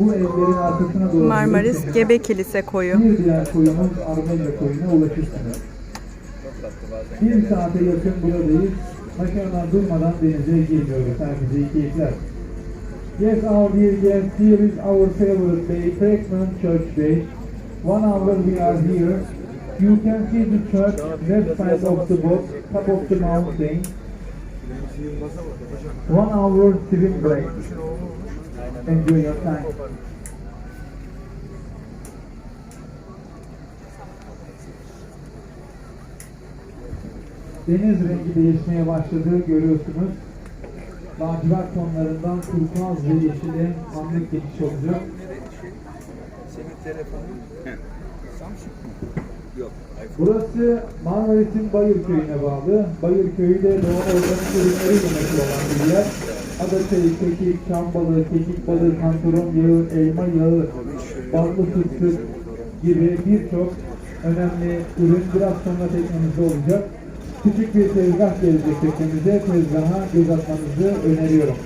bu evlerin arkasına doğru Marmaris Gebe Kilise Koyu. Bir diğer koyumuz Armenya koyuna ulaşırsınız. Bir saate yakın buradayız. Makineler durmadan denize girmiyoruz. Herkese iyi keyifler. Yes, our dear guests, here is our favorite day, Franklin Church Day. One hour we are here. You can see the church left side of the boat, top of the mountain. One hour swim break. Enjoy your time. Deniz rengi değişmeye başladı görüyorsunuz. Lacivert tonlarından turkuaz ve yeşile anlık geçiş olacak. Senin telefonun Samsung mu? Burası Marmaris'in Bayır köyüne bağlı. Bayır köyü de doğal organik ürünleri yemekli olan bir yer. Adaçayı, kekik, çam balığı, kekik balığı, kantaron yağı, elma yağı, ballı fıstık gibi birçok önemli ürün biraz sonra teknemizde olacak. Küçük bir tezgah gelecek teknemize. Tezgaha göz atmanızı öneriyorum.